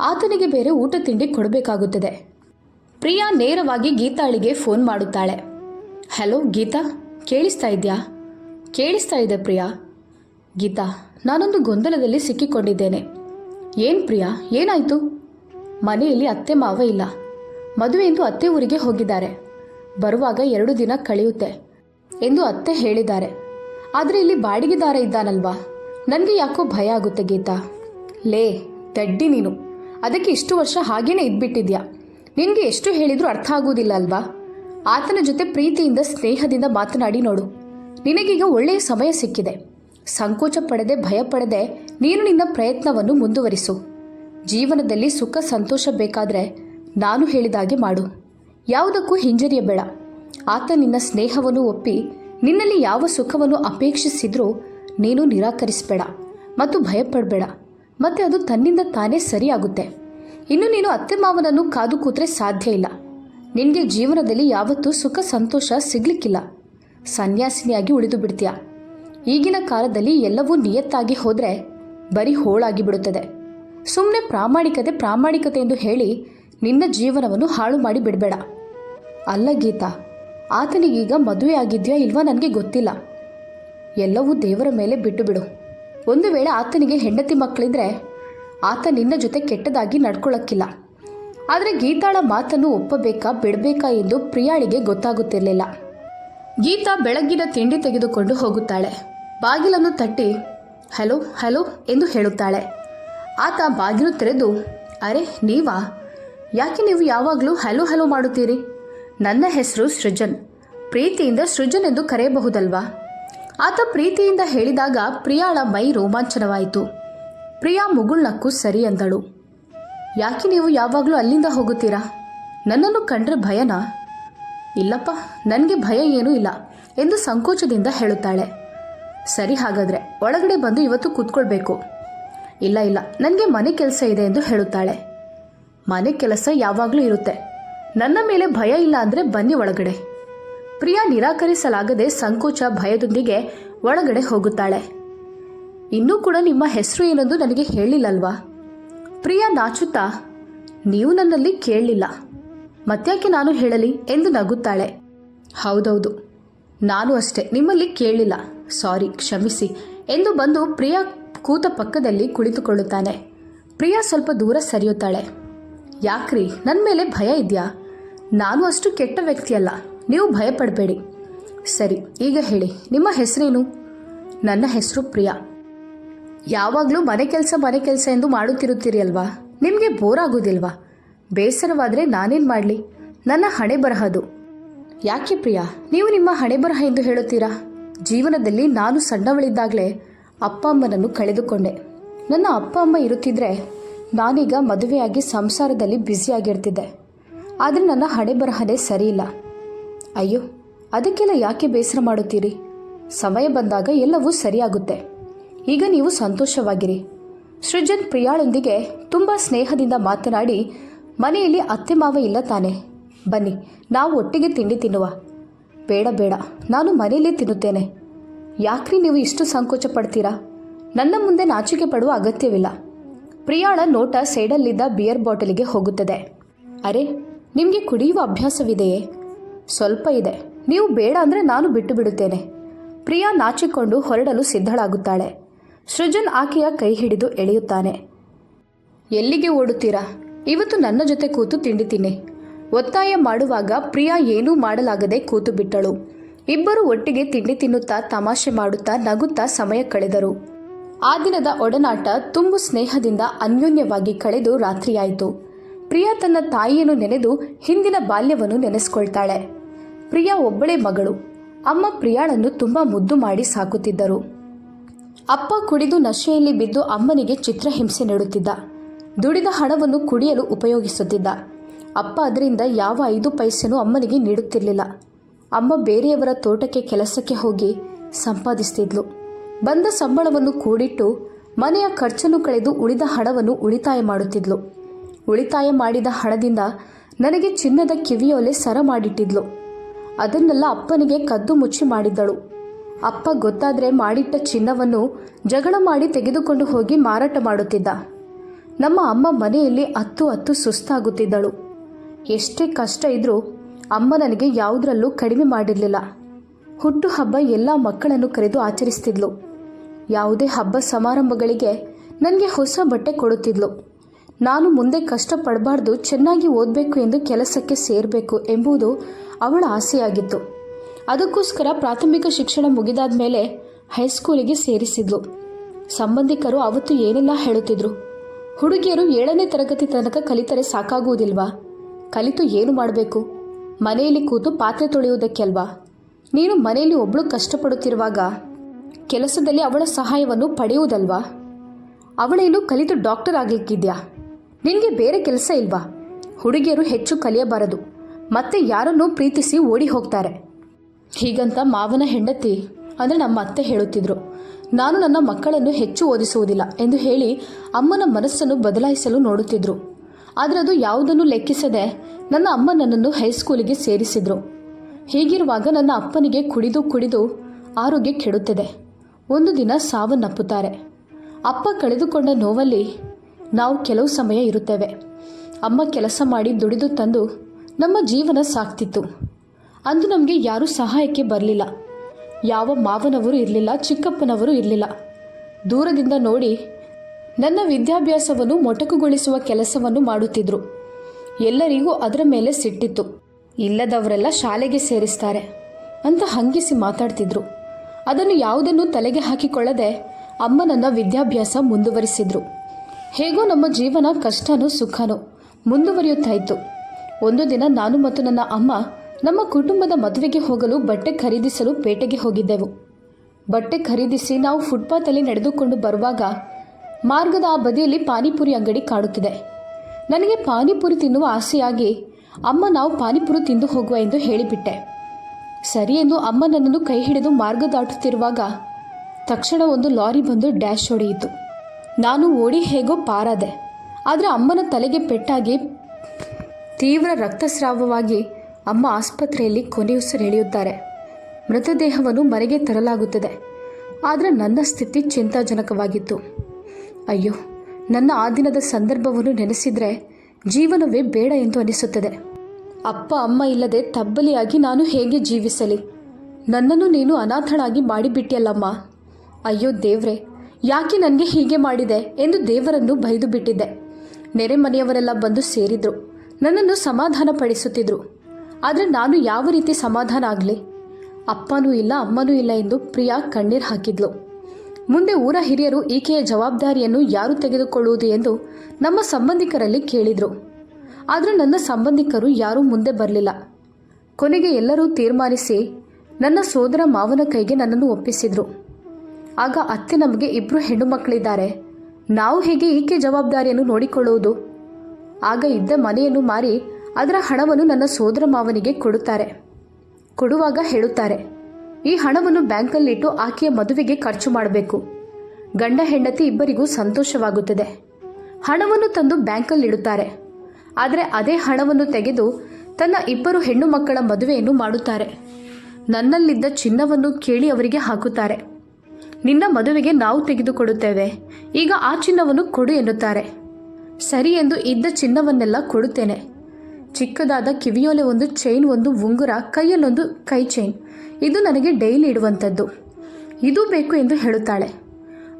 ಆತನಿಗೆ ಬೇರೆ ಊಟ ತಿಂಡಿ ಕೊಡಬೇಕಾಗುತ್ತದೆ. ಪ್ರಿಯಾ ನೇರವಾಗಿ ಗೀತಾಳಿಗೆ ಫೋನ್ ಮಾಡುತ್ತಾಳೆ. ಹಲೋ ಗೀತಾ ಕೇಳಿಸ್ತಾ ಇದೆಯಾ? ಕೇಳಿಸ್ತಾ ಇದೆ ಪ್ರಿಯಾ. ಗೀತಾ, ನಾನೊಂದು ಗೊಂದಲದಲ್ಲಿ ಸಿಕ್ಕಿಕೊಂಡಿದ್ದೇನೆ. ಏನು ಪ್ರಿಯಾ, ಏನಾಯಿತು? ಮನೆಯಲ್ಲಿ ಅತ್ತೆ ಮಾವ ಇಲ್ಲ. ಮದುವೆ ಎಂದು ಅತ್ತೆ ಊರಿಗೆ ಹೋಗಿದ್ದಾರೆ. ಬರುವಾಗ ಎರಡು ದಿನ ಕಳೆಯುತ್ತೆ ಎಂದು ಅತ್ತೆ ಹೇಳಿದ್ದಾರೆ. ಆದರೆ ಇಲ್ಲಿ ಬಾಡಿಗೆದಾರ ಇದ್ದಾನಲ್ವಾ? ನನಗೆ ಯಾಕೋ ಭಯ ಆಗುತ್ತೆ ಗೀತಾ. ಲೇ, ದಡ್ಡಿ ನೀನು. ಅದಕ್ಕೆ ಇಷ್ಟು ವರ್ಷ ಹಾಗೇನೆ ಇದ್ಬಿಟ್ಟಿದ್ಯಾ? ನಿನಗೆ ಎಷ್ಟು ಹೇಳಿದರೂ ಅರ್ಥ ಆಗುವುದಿಲ್ಲ ಅಲ್ವಾ? ಆತನ ಜೊತೆ ಪ್ರೀತಿಯಿಂದ ಸ್ನೇಹದಿಂದ ಮಾತನಾಡಿ ನೋಡು. ನಿನಗೀಗ ಒಳ್ಳೆಯ ಸಮಯ ಸಿಕ್ಕಿದೆ. ಸಂಕೋಚ ಪಡೆದೆ ಭಯ ಪಡೆದೆ ನೀನು ನಿನ್ನ ಪ್ರಯತ್ನವನ್ನು ಮುಂದುವರಿಸು. ಜೀವನದಲ್ಲಿ ಸುಖ ಸಂತೋಷ ಬೇಕಾದರೆ ನಾನು ಹೇಳಿದಾಗೆ ಮಾಡು. ಯಾವುದಕ್ಕೂ ಹಿಂಜರಿಯಬೇಡ. ಆತ ನಿನ್ನ ಸ್ನೇಹವನ್ನು ಒಪ್ಪಿ ನಿನ್ನಲ್ಲಿ ಯಾವ ಸುಖವನ್ನು ಅಪೇಕ್ಷಿಸಿದ್ರೂ ನೀನು ನಿರಾಕರಿಸಬೇಡ ಮತ್ತು ಭಯಪಡಬೇಡ. ಮತ್ತೆ ಅದು ತನ್ನಿಂದ ತಾನೇ ಸರಿಯಾಗುತ್ತೆ. ಇನ್ನು ನೀನು ಅತ್ತೆ ಮಾವನನ್ನು ಕಾದು ಕೂತ್ರೆ ಸಾಧ್ಯ ಇಲ್ಲ. ನಿನಗೆ ಜೀವನದಲ್ಲಿ ಯಾವತ್ತೂ ಸುಖ, ಸಂತೋಷ ಸಿಗ್ಲಿಕ್ಕಿಲ್ಲ. ಸನ್ಯಾಸಿನಿಯಾಗಿ ಉಳಿದು ಬಿಡ್ತೀಯ. ಈಗಿನ ಕಾಲದಲ್ಲಿ ಎಲ್ಲವೂ ನಿಯತ್ತಾಗಿ ಹೋದರೆ ಬರೀ ಹೋಳಾಗಿ ಬಿಡುತ್ತದೆ. ಸುಮ್ಮನೆ ಪ್ರಾಮಾಣಿಕತೆ ಪ್ರಾಮಾಣಿಕತೆ ಎಂದು ಹೇಳಿ ನಿನ್ನ ಜೀವನವನ್ನು ಹಾಳು ಮಾಡಿ ಬಿಡಬೇಡ. ಅಲ್ಲ ಗೀತಾ, ಆತನಿಗೀಗ ಮದುವೆ ಆಗಿದೆಯಾ ಇಲ್ವಾ ನನಗೆ ಗೊತ್ತಿಲ್ಲ. ಎಲ್ಲವೂ ದೇವರ ಮೇಲೆ ಬಿಟ್ಟು ಬಿಡು. ಒಂದು ವೇಳೆ ಆತನಿಗೆ ಹೆಂಡತಿ ಮಕ್ಕಳಿದ್ರೆ ಆತ ನಿನ್ನ ಜೊತೆ ಕೆಟ್ಟದಾಗಿ ನಡ್ಕೊಳ್ಳೋಕ್ಕಿಲ್ಲ ಆದರೆ ಗೀತಾಳ ಮಾತನ್ನು ಒಪ್ಪಬೇಕಾ, ಬಿಡಬೇಕಾ ಎಂದು ಪ್ರಿಯಾಳಿಗೆ ಗೊತ್ತಾಗುತ್ತಿರಲಿಲ್ಲ. ಗೀತಾ ಬೆಳಗ್ಗಿನ ತಿಂಡಿ ತೆಗೆದುಕೊಂಡು ಹೋಗುತ್ತಾಳೆ. ಬಾಗಿಲನ್ನು ತಟ್ಟಿ, ಹಲೋ ಹಲೋ ಎಂದು ಹೇಳುತ್ತಾಳೆ. ಆತ ಬಾಗಿಲು ತೆರೆದು, ಅರೆ, ನೀವಾ? ಯಾಕೆ ನೀವು ಯಾವಾಗಲೂ ಹಲೋ ಹಲೋ ಮಾಡುತ್ತೀರಿ? ನನ್ನ ಹೆಸರು ಸೃಜನ್. ಪ್ರೀತಿಯಿಂದ ಸೃಜನ್ ಎಂದು ಕರೆಯಬಹುದಲ್ವಾ? ಆತ ಪ್ರೀತಿಯಿಂದ ಹೇಳಿದಾಗ ಪ್ರಿಯಾಳ ಮೈ ರೋಮಾಂಚನವಾಯಿತು. ಪ್ರಿಯಾ ಮುಗುಳ್ನಕ್ಕು ಸರಿ ಅಂದಳು. ಯಾಕೆ ನೀವು ಯಾವಾಗಲೂ ಅಲ್ಲಿಂದ ಹೋಗುತ್ತೀರಾ? ನನ್ನನ್ನು ಕಂಡ್ರೆ ಭಯನಾ? ಇಲ್ಲಪ್ಪ, ನನಗೆ ಭಯ ಏನೂ ಇಲ್ಲ ಎಂದು ಸಂಕೋಚದಿಂದ ಹೇಳುತ್ತಾಳೆ. ಸರಿ ಹಾಗಾದರೆ, ಒಳಗಡೆ ಬಂದು ಇವತ್ತು ಕೂತ್ಕೊಳ್ಬೇಕು. ಇಲ್ಲ ಇಲ್ಲ, ನನಗೆ ಮನೆ ಕೆಲಸ ಇದೆ ಎಂದು ಹೇಳುತ್ತಾಳೆ. ಮನೆ ಕೆಲಸ ಯಾವಾಗಲೂ ಇರುತ್ತೆ. ನನ್ನ ಮೇಲೆ ಭಯ ಇಲ್ಲ ಅಂದರೆ ಬನ್ನಿ ಒಳಗಡೆ. ಪ್ರಿಯಾ ನಿರಾಕರಿಸಲಾಗದೆ ಸಂಕೋಚ ಭಯದೊಂದಿಗೆ ಒಳಗಡೆ ಹೋಗುತ್ತಾಳೆ. ಇನ್ನೂ ಕೂಡ ನಿಮ್ಮ ಹೆಸರು ಏನೆಂದು ನನಗೆ ಹೇಳಿಲ್ಲಲ್ವಾ? ಪ್ರಿಯಾ ನಾಚುತ್ತಾ, ನೀವು ನನ್ನಲ್ಲಿ ಕೇಳಲಿಲ್ಲ ಮತ್ತ್ಯಾಕೆ ನಾನು ಹೇಳಲಿ? ಎಂದು ನಗುತ್ತಾಳೆ. ಹೌದೌದು, ನಾನು ಅಷ್ಟೇ, ನಿಮ್ಮಲ್ಲಿ ಕೇಳಲಿಲ್ಲ ಸಾರಿ, ಕ್ಷಮಿಸಿ, ಎಂದು ಬಂದು ಪ್ರಿಯಾ ಕೂತ ಪಕ್ಕದಲ್ಲಿ ಕುಳಿತುಕೊಳ್ಳುತ್ತಾನೆ. ಪ್ರಿಯಾ ಸ್ವಲ್ಪ ದೂರ ಸರಿಯುತ್ತಾಳೆ. ಯಾಕ್ರಿ ನನ್ನ ಮೇಲೆ ಭಯ ಇದೆಯಾ? ನಾನು ಅಷ್ಟು ಕೆಟ್ಟ ವ್ಯಕ್ತಿಯಲ್ಲ, ನೀವು ಭಯಪಡಬೇಡಿ. ಸರಿ, ಈಗ ಹೇಳಿ, ನಿಮ್ಮ ಹೆಸರೇನು? ನನ್ನ ಹೆಸರು ಪ್ರಿಯಾ. ಯಾವಾಗಲೂ ಮನೆ ಕೆಲಸ ಮನೆ ಕೆಲಸ ಎಂದು ಮಾಡುತ್ತಿರುತ್ತೀರಿ ಅಲ್ವಾ? ನಿಮಗೆ ಬೋರ್ ಆಗೋದಿಲ್ವಾ? ಬೇಸರವಾದರೆ ನಾನೇನು ಮಾಡಲಿ? ನನ್ನ ಹಣೆ ಬರಹದು ಯಾಕೆ ಪ್ರಿಯಾ? ನೀವು ನಿಮ್ಮ ಹಣೆ ಬರಹ ಎಂದು ಹೇಳುತ್ತೀರಾ? ಜೀವನದಲ್ಲಿ ನಾನು ಸಣ್ಣವಳಿದ್ದಾಗಲೇ ಅಪ್ಪ ಅಮ್ಮನನ್ನು ಕಳೆದುಕೊಂಡೆ. ನನ್ನ ಅಪ್ಪ ಅಮ್ಮ ಇರುತ್ತಿದ್ರೆ ನಾನೀಗ ಮದುವೆಯಾಗಿ ಸಂಸಾರದಲ್ಲಿ ಬ್ಯುಸಿಯಾಗಿರ್ತಿದ್ದೆ ಆದರೆ ನನ್ನ ಹಣೆ ಬರಹನೇ ಸರಿಯಿಲ್ಲ. ಅಯ್ಯೋ, ಅದಕ್ಕೆಲ್ಲ ಯಾಕೆ ಬೇಸರ ಮಾಡುತ್ತೀರಿ? ಸಮಯ ಬಂದಾಗ ಎಲ್ಲವೂ ಸರಿಯಾಗುತ್ತೆ. ಈಗ ನೀವು ಸಂತೋಷವಾಗಿರಿ. ಸೃಜನ್ ಪ್ರಿಯಾಳೊಂದಿಗೆ ತುಂಬ ಸ್ನೇಹದಿಂದ ಮಾತನಾಡಿ, ಮನೆಯಲ್ಲಿ ಅತ್ತೆ ಮಾವ ಇಲ್ಲ ತಾನೆ. ಬನ್ನಿ, ನಾವು ಒಟ್ಟಿಗೆ ತಿಂಡಿ ತಿನ್ನುವ. ಬೇಡ ಬೇಡ, ನಾನು ಮನೆಯಲ್ಲೇ ತಿನ್ನುತ್ತೇನೆ. ಯಾಕ್ರಿ ನೀವು ಇಷ್ಟು ಸಂಕೋಚ ಪಡ್ತೀರಾ? ನನ್ನ ಮುಂದೆ ನಾಚಿಕೆ ಪಡುವ ಅಗತ್ಯವಿಲ್ಲ. ಪ್ರಿಯಾಳ ನೋಟ ಸೈಡಲ್ಲಿದ್ದ ಬಿಯರ್ ಬಾಟಲಿಗೆ ಹೋಗುತ್ತದೆ. ಅರೆ, ನಿಮಗೆ ಕುಡಿಯುವ ಅಭ್ಯಾಸವಿದೆಯೇ? ಸ್ವಲ್ಪ ಇದೆ. ನೀವು ಬೇಡ ಅಂದರೆ ನಾನು ಬಿಟ್ಟು ಬಿಡುತ್ತೇನೆ. ಪ್ರಿಯಾ ನಾಚಿಕೊಂಡು ಹೊರಡಲು ಸಿದ್ಧಳಾಗುತ್ತಾಳೆ. ಸೃಜನ್ ಆಕೆಯ ಕೈ ಹಿಡಿದು ಎಳೆಯುತ್ತಾನೆ. ಎಲ್ಲಿಗೆ ಓಡುತ್ತೀರಾ? ಇವತ್ತು ನನ್ನ ಜೊತೆ ಕೂತು ತಿಂಡಿ ತಿನ್ನಿ. ಒತ್ತಾಯ ಮಾಡುವಾಗ ಪ್ರಿಯಾ ಏನೂ ಮಾಡಲಾಗದೆ ಕೂತು ಬಿಟ್ಟಳು. ಇಬ್ಬರು ಒಟ್ಟಿಗೆ ತಿಂಡಿ ತಿನ್ನುತ್ತಾ ತಮಾಷೆ ಮಾಡುತ್ತಾ ನಗುತ್ತಾ ಸಮಯ ಕಳೆದರು. ಆ ದಿನದ ಒಡನಾಟ ತುಂಬು ಸ್ನೇಹದಿಂದ ಅನ್ಯೋನ್ಯವಾಗಿ ಕಳೆದು ರಾತ್ರಿಯಾಯಿತು. ಪ್ರಿಯಾ ತನ್ನ ತಾಯಿಯನ್ನು ನೆನೆದು ಹಿಂದಿನ ಬಾಲ್ಯವನ್ನು ನೆನೆಸ್ಕೊಳ್ತಾಳೆ. ಪ್ರಿಯಾ ಒಬ್ಬಳೇ ಮಗಳು. ಅಮ್ಮ ಪ್ರಿಯಾಳನ್ನು ತುಂಬ ಮುದ್ದು ಮಾಡಿ ಸಾಕುತ್ತಿದ್ದರು. ಅಪ್ಪ ಕುಡಿದು ನಶೆಯಲ್ಲಿ ಬಿದ್ದು ಅಮ್ಮನಿಗೆ ಚಿತ್ರಹಿಂಸೆ ನೀಡುತ್ತಿದ್ದ. ದುಡಿದ ಹಣವನ್ನು ಕುಡಿಯಲು ಉಪಯೋಗಿಸುತ್ತಿದ್ದ ಅಪ್ಪ ಅದರಿಂದ ಯಾವ ಐದು ಪೈಸೆನೂ ಅಮ್ಮನಿಗೆ ನೀಡುತ್ತಿರಲಿಲ್ಲ. ಅಮ್ಮ ಬೇರೆಯವರ ತೋಟಕ್ಕೆ ಕೆಲಸಕ್ಕೆ ಹೋಗಿ ಸಂಪಾದಿಸ್ತಿದ್ಲು. ಬಂದ ಸಂಬಳವನ್ನು ಕೂಡಿಟ್ಟು ಮನೆಯ ಖರ್ಚನ್ನು ಕಳೆದು ಉಳಿದ ಹಣವನ್ನು ಉಳಿತಾಯ ಮಾಡುತ್ತಿದ್ಲು. ಉಳಿತಾಯ ಮಾಡಿದ ಹಣದಿಂದ ನನಗೆ ಚಿನ್ನದ ಕಿವಿಯೊಲೆ ಸರ ಮಾಡಿಟ್ಟಿದ್ಲು. ಅದನ್ನೆಲ್ಲ ಅಪ್ಪನಿಗೆ ಕದ್ದು ಮುಚ್ಚಿ ಮಾಡಿದ್ದಳು. ಅಪ್ಪ ಗೊತ್ತಾದರೆ ಮಾಡಿಟ್ಟ ಚಿನ್ನವನ್ನು ಜಗಳ ಮಾಡಿ ತೆಗೆದುಕೊಂಡು ಹೋಗಿ ಮಾರಾಟ ಮಾಡುತ್ತಿದ್ದ. ನಮ್ಮ ಅಮ್ಮ ಮನೆಯಲ್ಲಿ ಹತ್ತು ಹತ್ತು ಸುಸ್ತಾಗುತ್ತಿದ್ದಳು. ಎಷ್ಟೇ ಕಷ್ಟ ಇದ್ರೂ ಅಮ್ಮ ನನಗೆ ಯಾವುದರಲ್ಲೂ ಕಡಿಮೆ ಮಾಡಿರಲಿಲ್ಲ. ಹುಟ್ಟು ಹಬ್ಬ ಎಲ್ಲ ಮಕ್ಕಳನ್ನು ಕರೆದು ಆಚರಿಸ್ತಿದ್ಲು. ಯಾವುದೇ ಹಬ್ಬ ಸಮಾರಂಭಗಳಿಗೆ ನನಗೆ ಹೊಸ ಬಟ್ಟೆ ಕೊಡುತ್ತಿದ್ಲು. ನಾನು ಮುಂದೆ ಕಷ್ಟಪಡಬಾರ್ದು ಚೆನ್ನಾಗಿ ಓದಬೇಕು ಎಂದು ಕೆಲಸಕ್ಕೆ ಸೇರಬೇಕು ಎಂಬುದು ಅವಳ ಆಸೆಯಾಗಿತ್ತು. ಅದಕ್ಕೋಸ್ಕರ ಪ್ರಾಥಮಿಕ ಶಿಕ್ಷಣ ಮುಗಿದಾದ ಮೇಲೆ ಹೈಸ್ಕೂಲಿಗೆ ಸೇರಿಸಿದ್ಲು. ಸಂಬಂಧಿಕರು ಅವತ್ತು ಏನೆಲ್ಲ ಹೇಳುತ್ತಿದ್ರು? ಹುಡುಗಿಯರು ಏಳನೇ ತರಗತಿ ತನಕ ಕಲಿತರೆ ಸಾಕಾಗುವುದಿಲ್ವಾ? ಕಲಿತು ಏನು ಮಾಡಬೇಕು? ಮನೆಯಲ್ಲಿ ಕೂತು ಪಾತ್ರೆ ತೊಳೆಯುವುದಕ್ಕೆ ಅಲ್ವಾ ನೀನು ಮನೆಯಲ್ಲಿ ಒಬ್ಬಳು ಕಷ್ಟಪಡುತ್ತಿರುವಾಗ ಕೆಲಸದಲ್ಲಿ ಅವಳ ಸಹಾಯವನ್ನು ಪಡೆಯುವುದಲ್ವಾ? ಅವಳೇನು ಕಲಿತು ಡಾಕ್ಟರ್ ಆಗಲಿಕ್ಕಿದ್ಯಾ? ನಿನಗೆ ಬೇರೆ ಕೆಲಸ ಇಲ್ವಾ? ಹುಡುಗಿಯರು ಹೆಚ್ಚು ಕಲಿಯಬಾರದು. ಮತ್ತೆ ಯಾರನ್ನೂ ಪ್ರೀತಿಸಿ ಓಡಿ ಹೋಗ್ತಾರೆ. ಹೀಗಂತ ಮಾವನ ಹೆಂಡತಿ, ಅಂದರೆ ನಮ್ಮ ಅತ್ತೆ ಹೇಳುತ್ತಿದ್ರು. ನಾನು ನನ್ನ ಮಕ್ಕಳನ್ನು ಹೆಚ್ಚು ಓದಿಸುವುದಿಲ್ಲ ಎಂದು ಹೇಳಿ ಅಮ್ಮನ ಮನಸ್ಸನ್ನು ಬದಲಾಯಿಸಲು ನೋಡುತ್ತಿದ್ರು. ಆದರೆ ಅದು ಯಾವುದನ್ನು ಲೆಕ್ಕಿಸದೆ ನನ್ನ ಅಮ್ಮ ನನ್ನನ್ನು ಹೈಸ್ಕೂಲಿಗೆ ಸೇರಿಸಿದ್ರು. ಹೀಗಿರುವಾಗ ನನ್ನ ಅಪ್ಪನಿಗೆ ಕುಡಿದು ಕುಡಿದು ಆರೋಗ್ಯ ಕೆಡುತ್ತದೆ. ಒಂದು ದಿನ ಸಾವನ್ನಪ್ಪುತ್ತಾರೆ ಅಪ್ಪ ಕಳೆದುಕೊಂಡ ನೋವಲ್ಲಿ ನಾವು ಕೆಲವು ಸಮಯ ಇರುತ್ತೇವೆ. ಅಮ್ಮ ಕೆಲಸ ಮಾಡಿ ದುಡಿದು ತಂದು ನಮ್ಮ ಜೀವನ ಸಾಕ್ತಿತ್ತು. ಅಂದು ನಮಗೆ ಯಾರೂ ಸಹಾಯಕ್ಕೆ ಬರಲಿಲ್ಲ. ಯಾವ ಮಾವನವರು ಇರಲಿಲ್ಲ, ಚಿಕ್ಕಪ್ಪನವರು ಇರಲಿಲ್ಲ. ದೂರದಿಂದ ನೋಡಿ ನನ್ನ ವಿದ್ಯಾಭ್ಯಾಸವನ್ನು ಮೊಟಕುಗೊಳಿಸುವ ಕೆಲಸವನ್ನು ಮಾಡುತ್ತಿದ್ರು. ಎಲ್ಲರಿಗೂ ಅದರ ಮೇಲೆ ಸಿಟ್ಟಿತ್ತು. ಇಲ್ಲದವರೆಲ್ಲ ಶಾಲೆಗೆ ಸೇರಿಸ್ತಾರೆ ಅಂತ ಹಂಗಿಸಿ ಮಾತಾಡ್ತಿದ್ರು. ಅದನ್ನು ಯಾವುದನ್ನು ತಲೆಗೆ ಹಾಕಿಕೊಳ್ಳದೆ ಅಮ್ಮ ನನ್ನ ವಿದ್ಯಾಭ್ಯಾಸ ಮುಂದುವರಿಸಿದ್ರು. ಹೇಗೋ ನಮ್ಮ ಜೀವನ ಕಷ್ಟನೂ ಸುಖನೂ ಮುಂದುವರಿಯುತ್ತಾ ಇತ್ತು ಒಂದು ದಿನ ನಾನು ಮತ್ತು ನನ್ನ ಅಮ್ಮ ನಮ್ಮ ಕುಟುಂಬದ ಮದುವೆಗೆ ಹೋಗಲು ಬಟ್ಟೆ ಖರೀದಿಸಲು ಪೇಟೆಗೆ ಹೋಗಿದ್ದೆವು. ಬಟ್ಟೆ ಖರೀದಿಸಿ ನಾವು ಫುಟ್ಪಾತಲ್ಲಿ ನಡೆದುಕೊಂಡು ಬರುವಾಗ ಮಾರ್ಗದ ಆ ಬದಿಯಲ್ಲಿ ಪಾನಿಪುರಿ ಅಂಗಡಿ ಕಾಣುತ್ತಿದೆ ನನಗೆ ಪಾನಿಪುರಿ ತಿನ್ನುವ ಆಸೆಯಾಗಿ ಅಮ್ಮ ನಾವು ಪಾನಿಪುರಿ ತಿಂದು ಹೋಗುವ ಎಂದು ಹೇಳಿಬಿಟ್ಟೆ. ಸರಿ ಎಂದು ಅಮ್ಮ ನನ್ನನ್ನು ಕೈ ಹಿಡಿದು ಮಾರ್ಗ ದಾಟುತ್ತಿರುವಾಗ ತಕ್ಷಣ ಒಂದು ಲಾರಿ ಬಂದು ಡ್ಯಾಶ್ ಹೊಡೆಯಿತು. ನಾನು ಓಡಿ ಹೇಗೋ ಪಾರಾದೆ. ಆದರೆ ಅಮ್ಮನ ತಲೆಗೆ ಪೆಟ್ಟಾಗಿ ತೀವ್ರ ರಕ್ತಸ್ರಾವವಾಗಿ ಅಮ್ಮ ಆಸ್ಪತ್ರೆಯಲ್ಲಿ ಕೊನೆಯುಸಿರೆಳೆಯುತ್ತಾರೆ ಮೃತದೇಹವನ್ನು ಮನೆಗೆ ತರಲಾಗುತ್ತದೆ. ಆದರೆ ನನ್ನ ಸ್ಥಿತಿ ಚಿಂತಾಜನಕವಾಗಿತ್ತು. ಅಯ್ಯೋ, ನನ್ನ ಆ ದಿನದ ಸಂದರ್ಭವನ್ನು ನೆನೆಸಿದರೆ ಜೀವನವೇ ಬೇಡ ಎಂದು ಅನಿಸುತ್ತದೆ. ಅಪ್ಪ, ಅಮ್ಮ ಇಲ್ಲದೆ ತಬ್ಬಲಿಯಾಗಿ ನಾನು ಹೇಗೆ ಜೀವಿಸಲಿ? ನನ್ನನ್ನು ನೀನು ಅನಾಥಳಾಗಿ ಮಾಡಿಬಿಟ್ಟಿಯಲ್ಲಮ್ಮ? ಅಯ್ಯೋ ದೇವ್ರೆ, ಯಾಕೆ ನನಗೆ ಹೀಗೆ ಮಾಡಿದೆ ಎಂದು ದೇವರನ್ನು ಬೈದು ಬಿಟ್ಟಿದ್ದೆ ನೆರೆಮನೆಯವರೆಲ್ಲ ಬಂದು ಸೇರಿದ್ರು. ನನ್ನನ್ನು ಸಮಾಧಾನ ಪಡಿಸುತ್ತಿದ್ರು ಆದರೆ ನಾನು ಯಾವ ರೀತಿ ಸಮಾಧಾನ ಆಗಲಿ? ಅಪ್ಪನೂ ಇಲ್ಲ, ಅಮ್ಮನೂ ಇಲ್ಲ ಎಂದು ಪ್ರಿಯಾ ಕಣ್ಣೀರು ಹಾಕಿದ್ಲು. ಮುಂದೆ ಊರ ಹಿರಿಯರು ಈಕೆಯ ಜವಾಬ್ದಾರಿಯನ್ನು ಯಾರು ತೆಗೆದುಕೊಳ್ಳುವುದು ಎಂದು ನಮ್ಮ ಸಂಬಂಧಿಕರಲ್ಲಿ ಕೇಳಿದರು. ಆದರೆ ನನ್ನ ಸಂಬಂಧಿಕರು ಯಾರೂ ಮುಂದೆ ಬರಲಿಲ್ಲ. ಕೊನೆಗೆ ಎಲ್ಲರೂ ತೀರ್ಮಾನಿಸಿ ನನ್ನ ಸೋದರ ಮಾವನ ಕೈಗೆ ನನ್ನನ್ನು ಒಪ್ಪಿಸಿದರು. ಆಗ ಅತ್ತೆ ನಮಗೆ ಇಬ್ಬರು ಹೆಣ್ಣು ಮಕ್ಕಳಿದ್ದಾರೆ ನಾವು ಹೇಗೆ ಈಕೆ ಜವಾಬ್ದಾರಿಯನ್ನು ನೋಡಿಕೊಳ್ಳುವುದು? ಆಗ ಇದ್ದ ಮನೆಯನ್ನು ಮಾರಿ ಅದರ ಹಣವನ್ನು ನನ್ನ ಸೋದರ ಮಾವನಿಗೆ ಕೊಡುತ್ತಾರೆ. ಕೊಡುವಾಗ ಹೇಳುತ್ತಾರೆ, ಈ ಹಣವನ್ನು ಬ್ಯಾಂಕಲ್ಲಿಟ್ಟು ಆಕೆಯ ಮದುವೆಗೆ ಖರ್ಚು ಮಾಡಬೇಕು. ಗಂಡ ಹೆಂಡತಿ ಇಬ್ಬರಿಗೂ ಸಂತೋಷವಾಗುತ್ತದೆ. ಹಣವನ್ನು ತಂದು ಬ್ಯಾಂಕಲ್ಲಿಡುತ್ತಾರೆ. ಆದರೆ ಅದೇ ಹಣವನ್ನು ತೆಗೆದು ತನ್ನ ಇಬ್ಬರು ಹೆಣ್ಣು ಮಕ್ಕಳ ಮದುವೆಯನ್ನು ಮಾಡುತ್ತಾರೆ. ನನ್ನಲ್ಲಿದ್ದ ಚಿನ್ನವನ್ನು ಕೇಳಿ ಅವರಿಗೆ ಹಾಕುತ್ತಾರೆ. ನಿನ್ನ ಮದುವೆಗೆ ನಾವು ತೆಗೆದುಕೊಡುತ್ತೇವೆ, ಈಗ ಆ ಚಿನ್ನವನ್ನು ಕೊಡು ಎನ್ನುತ್ತಾರೆ. ಸರಿ ಎಂದು ಇದ್ದ ಚಿನ್ನವನ್ನೆಲ್ಲ ಕೊಡುತ್ತೇನೆ. ಚಿಕ್ಕದಾದ ಕಿವಿಯೋಲೆ ಒಂದು ಚೈನ್ ಒಂದು ಉಂಗುರ, ಕೈಯಲ್ಲೊಂದು ಕೈ ಚೈನ್ ಇದು ನನಗೆ ಡೈಲಿ ಇಡುವಂಥದ್ದು. ಇದು ಬೇಕು ಎಂದು ಹೇಳುತ್ತಾಳೆ.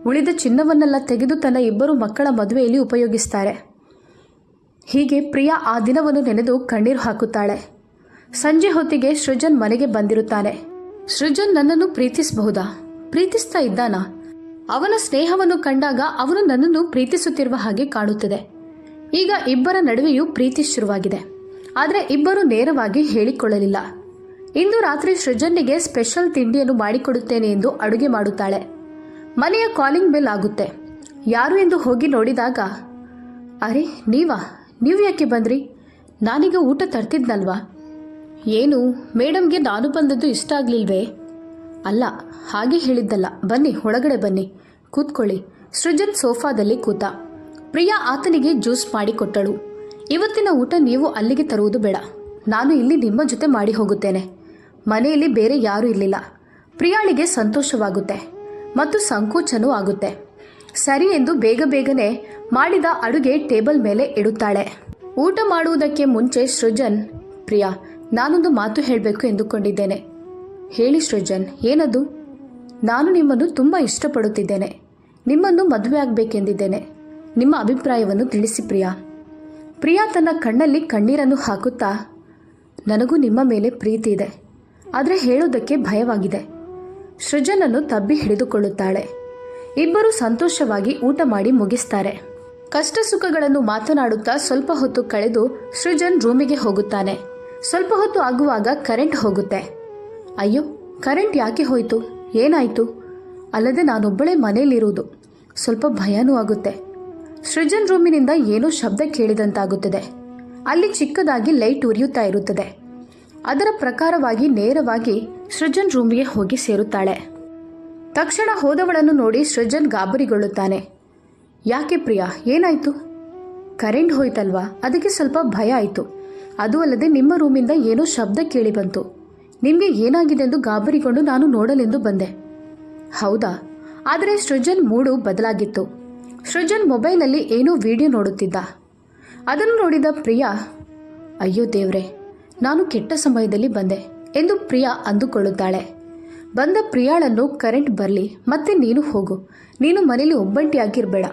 ಉಳಿದ ಚಿನ್ನವನ್ನೆಲ್ಲ ತೆಗೆದು ತನ್ನ ಇಬ್ಬರು ಮಕ್ಕಳ ಮದುವೆಯಲ್ಲಿ ಉಪಯೋಗಿಸ್ತಾರೆ. ಹೀಗೆ ಪ್ರಿಯಾ ಆ ದಿನವನ್ನು ನೆನೆದು ಕಣ್ಣೀರು ಹಾಕುತ್ತಾಳೆ. ಸಂಜೆ ಹೊತ್ತಿಗೆ ಸೃಜನ್ ಮನೆಗೆ ಬಂದಿರುತ್ತಾನೆ. ಸೃಜನ್ ನನ್ನನ್ನು ಪ್ರೀತಿಸಬಹುದಾ? ಪ್ರೀತಿಸ್ತಾ ಇದ್ದಾನಾ? ಅವನ ಸ್ನೇಹವನ್ನು ಕಂಡಾಗ ಅವನು ನನ್ನನ್ನು ಪ್ರೀತಿಸುತ್ತಿರುವ ಹಾಗೆ ಕಾಣುತ್ತದೆ. ಈಗ ಇಬ್ಬರ ನಡುವೆಯೂ ಪ್ರೀತಿ ಶುರುವಾಗಿದೆ. ಆದರೆ ಇಬ್ಬರು ನೇರವಾಗಿ ಹೇಳಿಕೊಳ್ಳಲಿಲ್ಲ. ಇಂದು ರಾತ್ರಿ ಸೃಜನ್ನಿಗೆ ಸ್ಪೆಷಲ್ ತಿಂಡಿಯನ್ನು ಮಾಡಿಕೊಡುತ್ತೇನೆ ಎಂದು ಅಡುಗೆ ಮಾಡುತ್ತಾಳೆ. ಮನೆಯ ಕಾಲಿಂಗ್ ಬೆಲ್ ಆಗುತ್ತೆ. ಯಾರು ಎಂದು ಹೋಗಿ ನೋಡಿದಾಗ, ಅರೆ, ನೀವಾ? ನೀವು ಯಾಕೆ ಬಂದ್ರಿ? ನಾನೀಗ ಊಟ ತರ್ತಿದ್ನಲ್ವಾ? ಏನು, ಮೇಡಮ್ಗೆ ನಾನು ಬಂದದ್ದು ಇಷ್ಟ ಆಗಲಿಲ್ವೇ? ಅಲ್ಲ, ಹಾಗೆ ಹೇಳಿದ್ದಲ್ಲ. ಬನ್ನಿ, ಒಳಗಡೆ ಬನ್ನಿ. ಕೂತ್ಕೊಳ್ಳಿ. ಸೃಜನ್ ಸೋಫಾದಲ್ಲಿ ಕೂತ. ಪ್ರಿಯಾ ಆತನಿಗೆ ಜ್ಯೂಸ್ ಮಾಡಿಕೊಟ್ಟಳು. ಇವತ್ತಿನ ಊಟ ನೀವು ಅಲ್ಲಿಗೆ ತರುವುದು ಬೇಡ. ನಾನು ಇಲ್ಲಿ ನಿಮ್ಮ ಜೊತೆ ಮಾಡಿ ಹೋಗುತ್ತೇನೆ. ಮನೆಯಲ್ಲಿ ಬೇರೆ ಯಾರೂ ಇರಲಿಲ್ಲ ಪ್ರಿಯಾಳಿಗೆ ಸಂತೋಷವಾಗುತ್ತೆ. ಮತ್ತು ಸಂಕೋಚನೂ ಆಗುತ್ತೆ. ಸರಿ ಎಂದು ಬೇಗ ಬೇಗನೆ ಮಾಡಿದ ಅಡುಗೆ ಟೇಬಲ್ ಮೇಲೆ ಇಡುತ್ತಾಳೆ. ಊಟ ಮಾಡುವುದಕ್ಕೆ ಮುಂಚೆ ಸೃಜನ್, ಪ್ರಿಯಾ, ನಾನೊಂದು ಮಾತು ಹೇಳಬೇಕು ಎಂದುಕೊಂಡಿದ್ದೇನೆ. ಹೇಳಿ ಸೃಜನ್, ಏನದು? ನಾನು ನಿಮ್ಮನ್ನು ತುಂಬ ಇಷ್ಟಪಡುತ್ತಿದ್ದೇನೆ. ನಿಮ್ಮನ್ನು ಮದುವೆ ಆಗಬೇಕೆಂದಿದ್ದೇನೆ ನಿಮ್ಮ ಅಭಿಪ್ರಾಯವನ್ನು ತಿಳಿಸಿ ಪ್ರಿಯಾ. ಪ್ರಿಯಾ ತನ್ನ ಕಣ್ಣಲ್ಲಿ ಕಣ್ಣೀರನ್ನು ಹಾಕುತ್ತಾ, ನನಗೂ ನಿಮ್ಮ ಮೇಲೆ ಪ್ರೀತಿ ಇದೆ. ಆದರೆ ಹೇಳೋದಕ್ಕೆ ಭಯವಾಗಿದೆ. ಸೃಜನನ್ನು ತಬ್ಬಿ ಹಿಡಿದುಕೊಳ್ಳುತ್ತಾಳೆ. ಇಬ್ಬರು ಸಂತೋಷವಾಗಿ ಊಟ ಮಾಡಿ ಮುಗಿಸ್ತಾರೆ. ಕಷ್ಟ ಸುಖಗಳನ್ನು ಮಾತನಾಡುತ್ತಾ ಸ್ವಲ್ಪ ಹೊತ್ತು ಕಳೆದು ಸೃಜನ್ ರೂಮಿಗೆ ಹೋಗುತ್ತಾನೆ. ಸ್ವಲ್ಪ ಹೊತ್ತು ಆಗುವಾಗ ಕರೆಂಟ್ ಹೋಗುತ್ತೆ. ಅಯ್ಯೋ, ಕರೆಂಟ್ ಯಾಕೆ ಹೋಯಿತು? ಏನಾಯಿತು? ಅಲ್ಲದೆ ನಾನೊಬ್ಬಳೇ ಮನೆಯಲ್ಲಿರುವುದು. ಸ್ವಲ್ಪ ಭಯನೂ ಆಗುತ್ತೆ. ಸೃಜನ್ ರೂಮಿನಿಂದ ಏನೋ ಶಬ್ದ ಕೇಳಿದಂತಾಗುತ್ತದೆ. ಅಲ್ಲಿ ಚಿಕ್ಕದಾಗಿ ಲೈಟ್ ಉರಿಯುತ್ತಾ ಇರುತ್ತದೆ. ಅದರ ಪ್ರಕಾರವಾಗಿ ನೇರವಾಗಿ ಸೃಜನ್ ರೂಮಿಗೆ ಹೋಗಿ ಸೇರುತ್ತಾಳೆ. ತಕ್ಷಣ ಹೋದವಳನ್ನು ನೋಡಿ ಸೃಜನ್ ಗಾಬರಿಗೊಳ್ಳುತ್ತಾನೆ. ಯಾಕೆ ಪ್ರಿಯಾ, ಏನಾಯಿತು? ಕರೆಂಟ್ ಹೋಯ್ತಲ್ವಾ? ಅದಕ್ಕೆ ಸ್ವಲ್ಪ ಭಯ ಆಯಿತು. ಅದು ಅಲ್ಲದೆ ನಿಮ್ಮ ರೂಮಿಂದ ಏನೋ ಶಬ್ದ ಕೇಳಿ ಬಂತು ನಿಮಗೆ ಏನಾಗಿದೆ ಎಂದು ಗಾಬರಿಗೊಂಡು ನಾನು ನೋಡಲೆಂದು ಬಂದೆ. ಹೌದಾ? ಆದರೆ ಸೃಜನ್ ಮೂಡು ಬದಲಾಗಿತ್ತು. ಸೃಜನ್ ಮೊಬೈಲಲ್ಲಿ ಏನೋ ವಿಡಿಯೋ ನೋಡುತ್ತಿದ್ದ. ಅದನ್ನು ನೋಡಿದ ಪ್ರಿಯಾ, ಅಯ್ಯೋ ದೇವ್ರೆ, ನಾನು ಕೆಟ್ಟ ಸಮಯದಲ್ಲಿ ಬಂದೆ ಎಂದು ಪ್ರಿಯಾ ಅಂದುಕೊಳ್ಳುತ್ತಾಳೆ. ಬಂದ ಪ್ರಿಯಾಳನ್ನು ಕರೆಂಟ್ ಬರಲಿ, ಮತ್ತೆ ನೀನು ಹೋಗು. ನೀನು ಮನೇಲಿ ಒಬ್ಬಂಟಿಯಾಗಿರಬೇಡ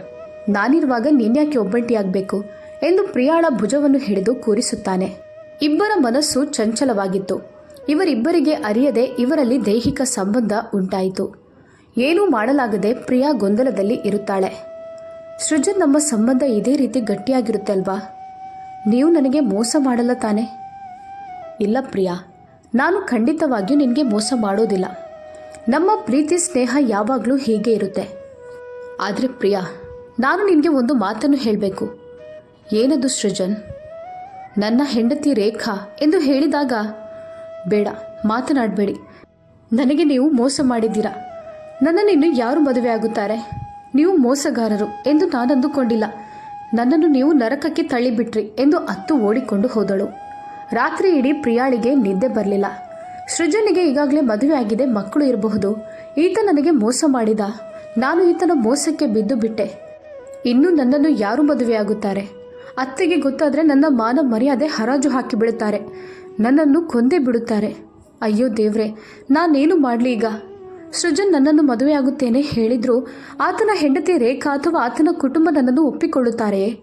ನಾನಿರುವಾಗ ನೀನ್ಯಾಕೆ ಒಬ್ಬಂಟಿಯಾಗಬೇಕು ಎಂದು ಪ್ರಿಯಾಳ ಭುಜವನ್ನು ಹಿಡಿದು ಕೂರಿಸುತ್ತಾನೆ. ಇಬ್ಬರ ಮನಸ್ಸು ಚಂಚಲವಾಗಿತ್ತು. ಇವರಿಬ್ಬರಿಗೆ ಅರಿಯದೆ ಇವರಲ್ಲಿ ದೈಹಿಕ ಸಂಬಂಧ ಉಂಟಾಯಿತು. ಏನೂ ಮಾಡಲಾಗದೆ ಪ್ರಿಯಾ ಗೊಂದಲದಲ್ಲಿ ಇರುತ್ತಾಳೆ. ಸೃಜನ್, ನಮ್ಮ ಸಂಬಂಧ ಇದೇ ರೀತಿ ಗಟ್ಟಿಯಾಗಿರುತ್ತೆ ಅಲ್ವಾ? ನೀವು ನನಗೆ ಮೋಸ ಮಾಡಲ್ಲ ತಾನೆ? ಇಲ್ಲ ಪ್ರಿಯಾ, ನಾನು ಖಂಡಿತವಾಗಿಯೂ ನಿನಗೆ ಮೋಸ ಮಾಡೋದಿಲ್ಲ. ನಮ್ಮ ಪ್ರೀತಿ, ಸ್ನೇಹ ಯಾವಾಗಲೂ ಹೀಗೆ ಇರುತ್ತೆ. ಆದರೆ ಪ್ರಿಯಾ, ನಾನು ನಿನಗೆ ಒಂದು ಮಾತನ್ನು ಹೇಳಬೇಕು. ಏನದು ಸೃಜನ್? ನನ್ನ ಹೆಂಡತಿ ರೇಖಾ ಎಂದು ಹೇಳಿದಾಗ? ಬೇಡ, ಮಾತನಾಡಬೇಡಿ. ನನಗೆ ನೀವು ಮೋಸ ಮಾಡಿದ್ದೀರಾ? ನನ್ನನ್ನು ಇನ್ನು ಯಾರು ಮದುವೆ ಆಗುತ್ತಾರೆ? ನೀವು ಮೋಸಗಾರರು ಎಂದು ನಾನು ಅಂದುಕೊಂಡಿಲ್ಲ ನನ್ನನ್ನು ನೀವು ನರಕಕ್ಕೆ ತಳ್ಳಿಬಿಟ್ರಿ ಎಂದು ಅತ್ತು ಓಡಿಕೊಂಡು ಹೋದಳು. ರಾತ್ರಿ ಇಡೀ ಪ್ರಿಯಾಳಿಗೆ ನಿದ್ದೆ ಬರಲಿಲ್ಲ. ಸೃಜನಿಗೆ ಈಗಾಗಲೇ ಮದುವೆ ಆಗಿದೆ, ಮಕ್ಕಳು ಇರಬಹುದು. ಈತ ನನಗೆ ಮೋಸ ಮಾಡಿದ. ನಾನು ಈತನ ಮೋಸಕ್ಕೆ ಬಿದ್ದು ಬಿಟ್ಟೆ. ಇನ್ನು ನನ್ನನ್ನು ಯಾರು ಮದುವೆಯಾಗುತ್ತಾರೆ ಅತ್ತೆಗೆ ಗೊತ್ತಾದರೆ ನನ್ನ ಮಾನ ಮರ್ಯಾದೆ ಹರಾಜು ಹಾಕಿಬಿಡುತ್ತಾರೆ ನನ್ನನ್ನು ಕೊಂದೇ ಬಿಡುತ್ತಾರೆ. ಅಯ್ಯೋ ದೇವ್ರೆ, ನಾನೇನು ಮಾಡಲಿ ಈಗ? ಸೃಜನ್ ನನ್ನನ್ನು ಮದುವೆಯಾಗುತ್ತೇನೆ ಹೇಳಿದ್ರು. ಆತನ ಹೆಂಡತಿ ರೇಖಾ ಅಥವಾ ಆತನ ಕುಟುಂಬ ನನ್ನನ್ನು ಒಪ್ಪಿಕೊಳ್ಳುತ್ತಾರೆಯೇ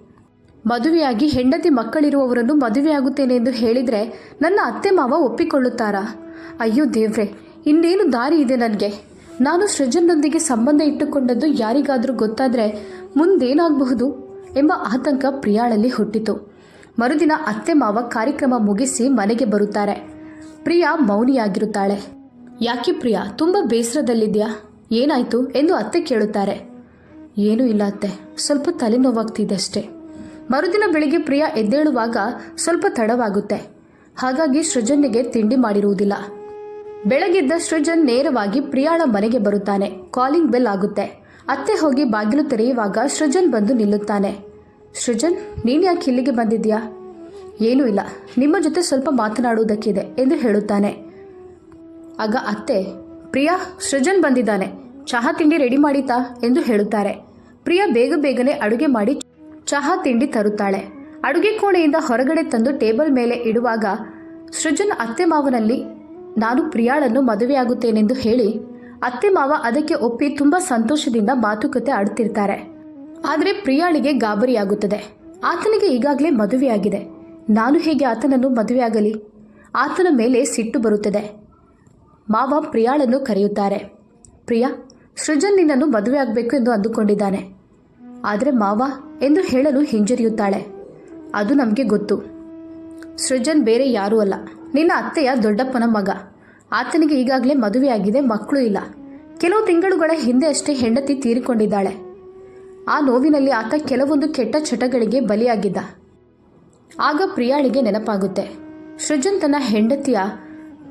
ಮದುವೆಯಾಗಿ ಹೆಂಡತಿ ಮಕ್ಕಳಿರುವವರನ್ನು ಮದುವೆಯಾಗುತ್ತೇನೆ ಎಂದು ಹೇಳಿದರೆ ನನ್ನ ಅತ್ತೆ ಮಾವ ಒಪ್ಪಿಕೊಳ್ಳುತ್ತಾರಾ? ಅಯ್ಯೋ ದೇವ್ರೆ, ಇನ್ನೇನು ದಾರಿ ಇದೆ ನನಗೆ. ನಾನು ಸೃಜನ್ನೊಂದಿಗೆ ಸಂಬಂಧ ಇಟ್ಟುಕೊಂಡದ್ದು ಯಾರಿಗಾದರೂ ಗೊತ್ತಾದರೆ ಮುಂದೇನಾಗಬಹುದು ಎಂಬ ಆತಂಕ ಪ್ರಿಯಾಳಲ್ಲಿ ಹುಟ್ಟಿತು. ಮರುದಿನ ಅತ್ತೆ ಮಾವ ಕಾರ್ಯಕ್ರಮ ಮುಗಿಸಿ ಮನೆಗೆ ಬರುತ್ತಾರೆ. ಪ್ರಿಯಾ ಮೌನಿಯಾಗಿರುತ್ತಾಳೆ. ಯಾಕೆ ಪ್ರಿಯಾ, ತುಂಬ ಬೇಸರದಲ್ಲಿದ್ಯಾ? ಏನಾಯ್ತು ಎಂದು ಅತ್ತೆ ಕೇಳುತ್ತಾರೆ. ಏನೂ ಇಲ್ಲ ಅತ್ತೆ, ಸ್ವಲ್ಪ ತಲೆನೋವಾಗ್ತಿದೆ ಅಷ್ಟೇ ಮರುದಿನ ಬೆಳಿಗ್ಗೆ ಪ್ರಿಯಾ ಎದ್ದೇಳುವಾಗ ಸ್ವಲ್ಪ ತಡವಾಗುತ್ತೆ. ಹಾಗಾಗಿ ಸೃಜನ್ಗೆ ತಿಂಡಿ ಮಾಡಿರುವುದಿಲ್ಲ. ಬೆಳಗಿದ್ದ ಸೃಜನ್ ನೇರವಾಗಿ ಪ್ರಿಯಾಳ ಮನೆಗೆ ಬರುತ್ತಾನೆ. ಕಾಲಿಂಗ್ ಬೆಲ್ ಆಗುತ್ತೆ. ಅತ್ತೆ ಹೋಗಿ ಬಾಗಿಲು ತೆರೆಯುವಾಗ ಸೃಜನ್ ಬಂದು ನಿಲ್ಲುತ್ತಾನೆ. ಸೃಜನ್, ನೀನು ಯಾಕೆ ಇಲ್ಲಿಗೆ ಬಂದಿದ್ಯಾ? ಏನೂ ಇಲ್ಲ. ನಿಮ್ಮ ಜೊತೆ ಸ್ವಲ್ಪ ಮಾತನಾಡುವುದಕ್ಕಿದೆ ಎಂದು ಹೇಳುತ್ತಾನೆ. ಆಗ ಅತ್ತೆ, ಪ್ರಿಯಾ ಸೃಜನ್ ಬಂದಿದ್ದಾನೆ. ಚಹಾ ತಿಂಡಿ ರೆಡಿ ಮಾಡಿತಾ ಎಂದು ಹೇಳುತ್ತಾರೆ. ಪ್ರಿಯಾ ಬೇಗ ಬೇಗನೆ ಅಡುಗೆ ಮಾಡಿ ಚಹಾ ತಿಂಡಿ ತರುತ್ತಾಳೆ. ಅಡುಗೆ ಕೋಣೆಯಿಂದ ಹೊರಗಡೆ ತಂದು ಟೇಬಲ್ ಮೇಲೆ ಇಡುವಾಗ ಸೃಜನ್ ಅತ್ತೆ ಮಾವನಲ್ಲಿ, ನಾನು ಪ್ರಿಯಾಳನ್ನು ಮದುವೆಯಾಗುತ್ತೇನೆಂದು ಹೇಳಿ, ಅತ್ತೆ ಮಾವ ಅದಕ್ಕೆ ಒಪ್ಪಿ ತುಂಬ ಸಂತೋಷದಿಂದ ಮಾತುಕತೆ ಆಡುತ್ತಿರ್ತಾರೆ. ಆದರೆ ಪ್ರಿಯಾಳಿಗೆ ಗಾಬರಿಯಾಗುತ್ತದೆ. ಆತನಿಗೆ ಈಗಾಗಲೇ ಮದುವೆಯಾಗಿದೆ. ನಾನು ಹೇಗೆ ಆತನನ್ನು ಮದುವೆಯಾಗಲಿ? ಆತನ ಮೇಲೆ ಸಿಟ್ಟು ಬರುತ್ತದೆ. ಮಾವ ಪ್ರಿಯಾಳನ್ನು ಕರೆಯುತ್ತಾರೆ. ಪ್ರಿಯಾ, ಸೃಜನ್ ನಿನ್ನನ್ನು ಮದುವೆ ಆಗಬೇಕು ಎಂದು ಅಂದುಕೊಂಡಿದ್ದಾನೆ. ಆದರೆ ಮಾವ ಎಂದು ಹೇಳಲು ಹಿಂಜರಿಯುತ್ತಾಳೆ. ಅದು ನಮಗೆ ಗೊತ್ತು. ಸೃಜನ್ ಬೇರೆ ಯಾರೂ ಅಲ್ಲ. ನಿನ್ನ ಅತ್ತೆಯ ದೊಡ್ಡಪ್ಪನ ಮಗ. ಆತನಿಗೆ ಈಗಾಗಲೇ ಮದುವೆಯಾಗಿದೆ ಮಕ್ಕಳು ಇಲ್ಲ. ಕೆಲವು ತಿಂಗಳುಗಳ ಹಿಂದೆ ಅಷ್ಟೇ ಹೆಂಡತಿ ತೀರಿಕೊಂಡಿದ್ದಾಳೆ. ಆ ನೋವಿನಲ್ಲಿ ಆತ ಕೆಲವೊಂದು ಕೆಟ್ಟ ಚಟಗಳಿಗೆ ಬಲಿಯಾಗಿದ್ದ. ಆಗ ಪ್ರಿಯಾಳಿಗೆ ನೆನಪಾಗುತ್ತೆ. ಸೃಜನ್ ತನ್ನ ಹೆಂಡತಿಯ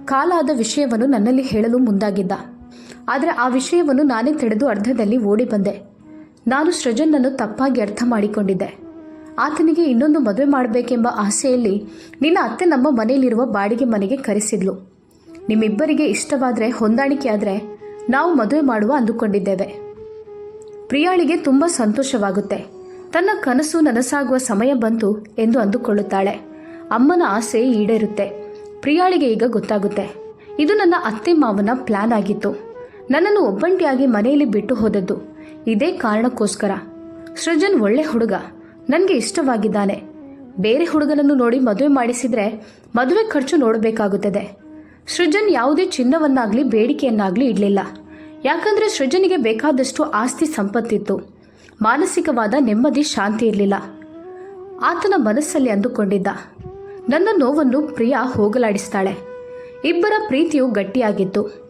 ಕಾಲಾದ ವಿಷಯವನ್ನು ನನ್ನಲ್ಲಿ ಹೇಳಲು ಮುಂದಾಗಿದ್ದ. ಆದರೆ ಆ ವಿಷಯವನ್ನು ನಾನೇ ತಡೆದು ಅರ್ಧದಲ್ಲಿ ಓಡಿ ಬಂದೆ. ನಾನು ಸೃಜನ್ನನ್ನು ತಪ್ಪಾಗಿ ಅರ್ಥ ಮಾಡಿಕೊಂಡಿದ್ದೆ. ಆತನಿಗೆ ಇನ್ನೊಂದು ಮದುವೆ ಮಾಡಬೇಕೆಂಬ ಆಸೆಯಲ್ಲಿ ನಿನ್ನ ಅತ್ತೆ ನಮ್ಮ ಮನೆಯಲ್ಲಿರುವ ಬಾಡಿಗೆ ಮನೆಗೆ ಕರೆಸಿದ್ಲು. ನಿಮ್ಮಿಬ್ಬರಿಗೆ ಇಷ್ಟವಾದರೆ ಹೊಂದಾಣಿಕೆಯಾದರೆ ನಾವು ಮದುವೆ ಮಾಡುವ ಅಂದುಕೊಂಡಿದ್ದೇವೆ. ಪ್ರಿಯಾಳಿಗೆ ತುಂಬ ಸಂತೋಷವಾಗುತ್ತೆ. ತನ್ನ ಕನಸು ನನಸಾಗುವ ಸಮಯ ಬಂತು ಎಂದು ಅಂದುಕೊಳ್ಳುತ್ತಾಳೆ. ಅಮ್ಮನ ಆಸೆ ಈಡೇರುತ್ತೆ. ಪ್ರಿಯಾಳಿಗೆ ಈಗ ಗೊತ್ತಾಗುತ್ತೆ. ಇದು ನನ್ನ ಅತ್ತೆ ಮಾವನ ಪ್ಲಾನ್ ಆಗಿತ್ತು. ನನ್ನನ್ನು ಒಬ್ಬಂಟಿಯಾಗಿ ಮನೆಯಲ್ಲಿ ಬಿಟ್ಟು ಹೋದದ್ದು. ಇದೇ ಕಾರಣಕ್ಕೋಸ್ಕರ. ಸೃಜನ್ ಒಳ್ಳೆ ಹುಡುಗ. ನನಗೆ ಇಷ್ಟವಾಗಿದ್ದಾನೆ. ಬೇರೆ ಹುಡುಗನನ್ನು ನೋಡಿ ಮದುವೆ ಮಾಡಿಸಿದ್ರೆ ಮದುವೆ ಖರ್ಚು ನೋಡಬೇಕಾಗುತ್ತದೆ. ಸೃಜನ್ ಯಾವುದೇ ಚಿನ್ನವನ್ನಾಗಲಿ ಬೇಡಿಕೆಯನ್ನಾಗಲಿ ಇಡಲಿಲ್ಲ. ಯಾಕಂದರೆ ಸೃಜನಿಗೆ ಬೇಕಾದಷ್ಟು ಆಸ್ತಿ ಸಂಪತ್ತಿತ್ತು. ಮಾನಸಿಕವಾದ ನೆಮ್ಮದಿ ಶಾಂತಿ ಇರಲಿಲ್ಲ. ಆತನ ಮನಸ್ಸಲ್ಲಿ ಅಂದುಕೊಂಡಿದ್ದ. ನನ್ನ ನೋವನ್ನು ಪ್ರಿಯಾ ಹೋಗಲಾಡಿಸ್ತಾಳೆ. ಇಬ್ಬರ ಪ್ರೀತಿಯು ಗಟ್ಟಿಯಾಗಿತ್ತು.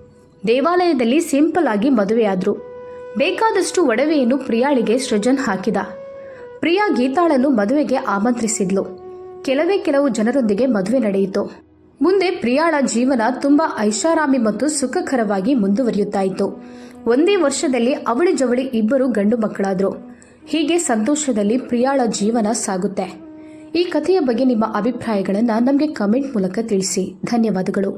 ದೇವಾಲಯದಲ್ಲಿ ಸಿಂಪಲ್ ಆಗಿ ಮದುವೆಯಾದರು. ಬೇಕಾದಷ್ಟು ಒಡವೆಯನ್ನು ಪ್ರಿಯಾಳಿಗೆ ಸೃಜನ್ ಹಾಕಿದ. ಪ್ರಿಯಾ ಗೀತಾಳನ್ನು ಮದುವೆಗೆ ಆಮಂತ್ರಿಸಿದ್ಲು. ಕೆಲವೇ ಕೆಲವು ಜನರೊಂದಿಗೆ ಮದುವೆ ನಡೆಯಿತು. ಮುಂದೆ ಪ್ರಿಯಾಳ ಜೀವನ ತುಂಬಾ ಐಷಾರಾಮಿ ಮತ್ತು ಸುಖಕರವಾಗಿ ಮುಂದುವರಿಯುತ್ತಾ ಇತ್ತು ಒಂದೇ ವರ್ಷದಲ್ಲಿ ಅವಳಿ ಜವಳಿ ಇಬ್ಬರು ಗಂಡು ಮಕ್ಕಳಾದ್ರು. ಹೀಗೆ ಸಂತೋಷದಲ್ಲಿ ಪ್ರಿಯಾಳ ಜೀವನ ಸಾಗುತ್ತೆ. ಈ ಕಥೆಯ ಬಗ್ಗೆ ನಿಮ್ಮ ಅಭಿಪ್ರಾಯಗಳನ್ನು ನಮಗೆ ಕಮೆಂಟ್ ಮೂಲಕ ತಿಳಿಸಿ. ಧನ್ಯವಾದಗಳು.